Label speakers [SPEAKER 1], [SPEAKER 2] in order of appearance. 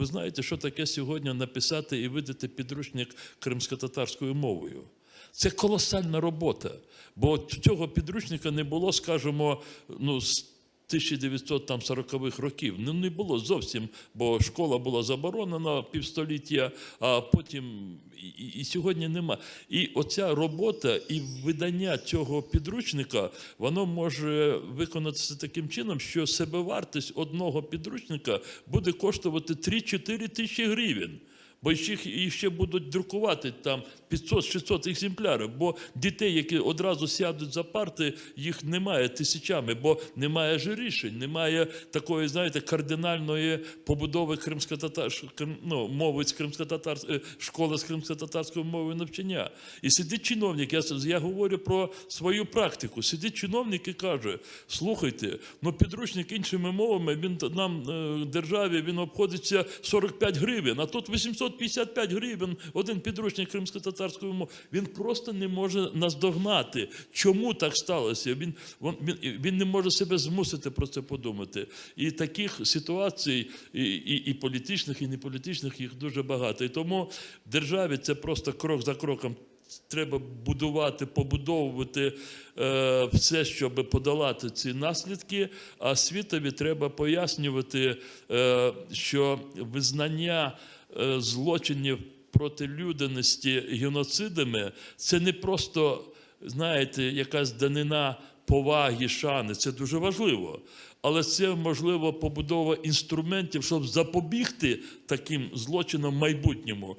[SPEAKER 1] ви знаєте, що таке сьогодні написати і видати підручник кримсько-татарською мовою? Це колосальна робота. Бо цього підручника не було, скажімо, ну, 1940-х років. Ну, не було зовсім, бо школа була заборонена півстоліття, а потім і, і- сьогодні нема. І оця робота і видання цього підручника, воно може виконатися таким чином, що себевартість одного підручника буде коштувати 3-4 тисячі гривень. Бо їх- ще будуть друкувати там 500-600 екземплярів, бо дітей, які одразу сядуть за парти, їх немає тисячами, бо немає ж рішень, немає такої, знаєте, кардинальної побудови ну, мови з кримсько-татар, е, школи з кримсько-татарської мови навчання. І сидить чиновник, я, я говорю про свою практику. Сидить чиновник і каже: слухайте, ну підручник іншими мовами, він нам е, державі він обходиться 45 гривень, а тут 855 гривень один підручник кримсько-татарської мови. Він просто не може наздогнати. Чому так сталося? Він, він, він, не може себе змусити про це подумати. І таких ситуацій, і, і, і політичних, і неполітичних, їх дуже багато. І тому державі це просто крок за кроком треба будувати, побудовувати е, все, щоб подолати ці наслідки. А світові треба пояснювати, е, що визнання злочинів проти людяності геноцидами це не просто, знаєте, якась данина поваги, шани. Це дуже важливо. Але це можливо побудова інструментів, щоб запобігти таким злочинам в майбутньому.